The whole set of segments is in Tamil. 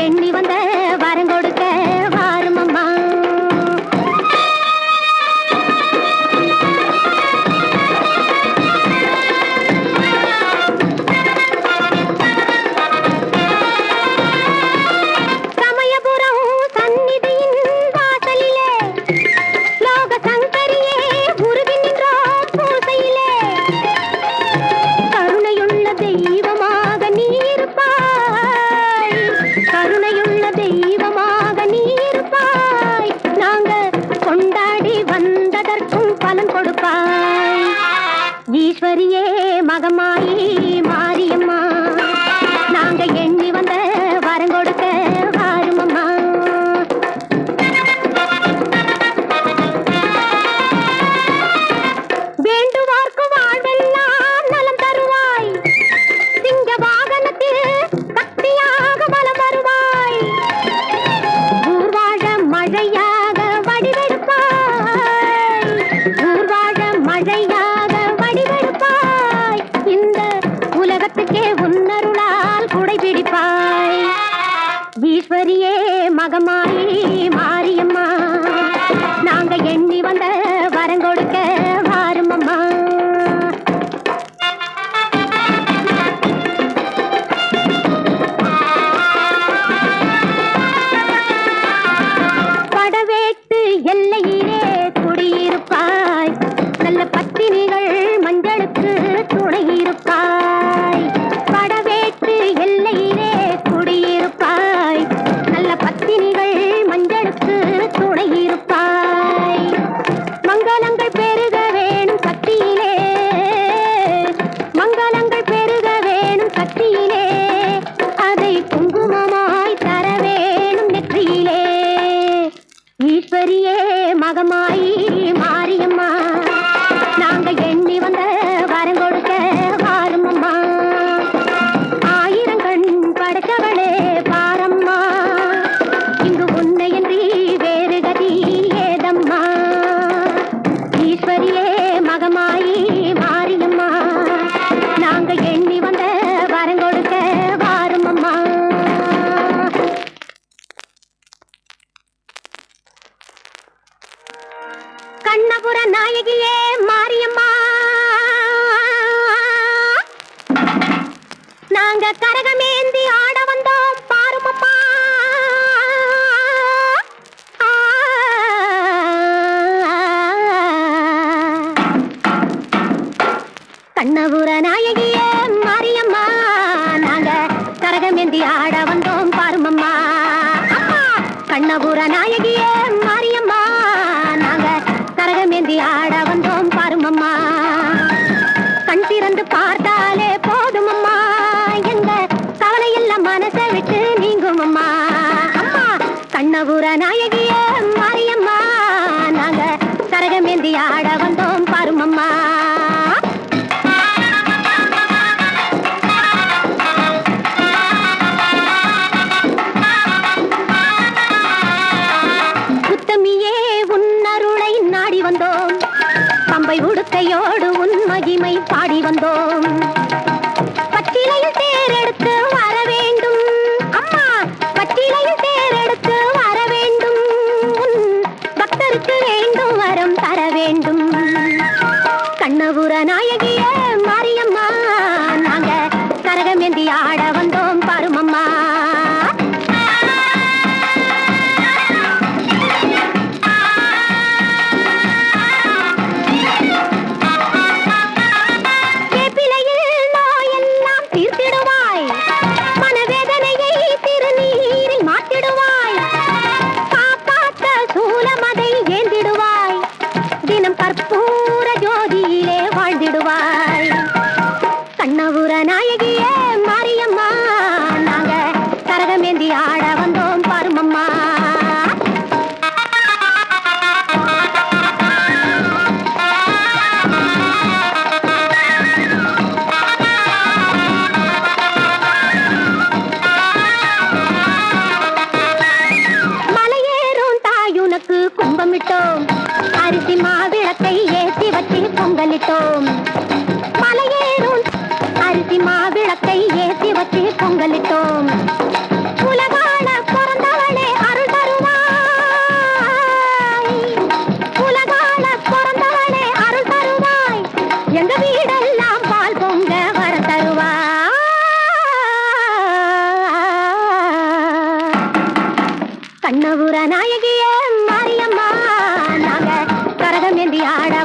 எண்ணி பலன் கொடுப்பாய். ஈஸ்வரியே மகமாயி மாறி பிடிப்பாய் ஈஸ்வரியே மகமாயி மாரியம்மா நாங்க எண்ணி வந்த மகமாயி மாரியம்மா நாங்க எண்ணி வந்த வரம் கொடுக்க வாருமம்மா. கண்ணபுர நாயகியே மாரியம்மா. நாங்க கரகமேந்தி ஆட கரகமேந்தி ஆட வந்தோம் பாருமம்மா. கண்ணபுர நாயகியே மாரியம்மா. நாங்க கரகமேந்தி ஆட வந்தோம் பாருமம்மா. கண் திறந்து பார்த்தாலே போதுமம்மா. எங்க கவலை எல்லாம் மனசை விட்டு நீங்குமம்மா. அம்மா அம்மா கண்ணபுர நாயகியே மாரியம்மா. நாங்க கரகமேந்தி ஆட வந்தோம் வந்தோம். பம்பை உடுக்கையோடு உன் மகிமை பாடி வந்தோம். பச்சிலையில் தேரெடுத்து வர வேண்டும். அம்மா பச்சிலையில் தேரெடுத்து வர வேண்டும். பக்தருக்கு வேண்டும் வரம் தர வேண்டும். கண்ணபுர நாயகி ஏந்தி ஆட வந்தோம் பாருமம்மா. மலையேறும் தாயுனக்கு கும்பமிட்டோம். அரிசி மாவிளக்கை ஏற்றி வச்சு பொங்கலிட்டோம்.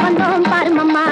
வந்தோம் பாருமம்மா